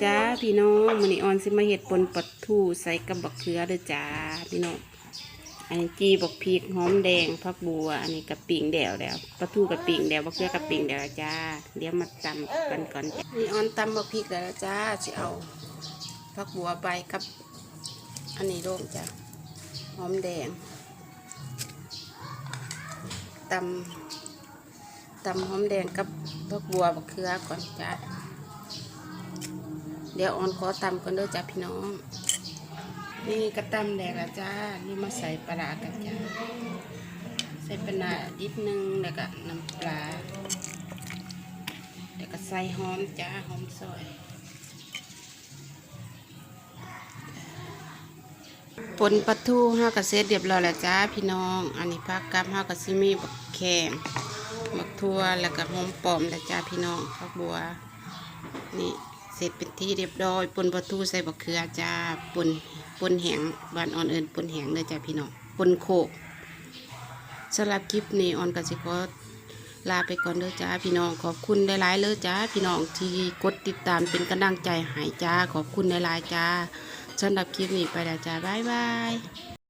จ้าพี่น้องมื้อนี้ออนสิมาเฮ็ดปนปลาทูใส่กับบักเขือเด้อจ้าพี่น้องอันนี้จีบักพริกหอมแดงผักบัว อันนี้กับปิ่งแดวแล้วปลาทูกับปิ่งแดวบักเขือกับปิ่งแดวจ้าเดี๋ยวมาตำกันก่อนจ้ะนี่ออนตำบักพริกแล้วจ้าสิเอาผักบัวไปกับ อันนี้โรงจ้ะหอมแดงตำตำหอมแดงกับพวกบัวบักเขือก่อนจ้ะ เดี๋ยวออนขอตำกันเด้อจ้ะพี่น้อง นี่ก็ตำแดงแล้วจ้า นี่มาใส่ปลากันจ้า ใส่ปลาร้านิดนึงแล้วก็น้ำปลา แล้วก็ใส่หอมจ้าหอมซอยปนปลาทูห้ากระเซ็ดเรียบร้อยแล้วจ้าพี่น้อง อันนี้พักกับห้ากระซิมีบักแขมบักทั่วแล้วก็หอมปอมแล้วจ้าพี่น้องพักบัวนี่ เสร็จเป็นที่เรียบร้อยปนปลาทูใส่บักเขือจ้าปนปนแหงบานอ่อนเอิญปนแหงเลยจ้าพี่น้องปนโคกสำหรับคลิปนี้ออนกสิกลาไปก่อนเด้อจ้าพี่น้องขอบคุณหลายๆเลยจ้าพี่น้องที่กดติดตามเป็นกำลังใจหายจ้าขอบคุณหลายๆจ้าสำหรับคลิปนี้ไปแล้วจ้าบ๊ายบาย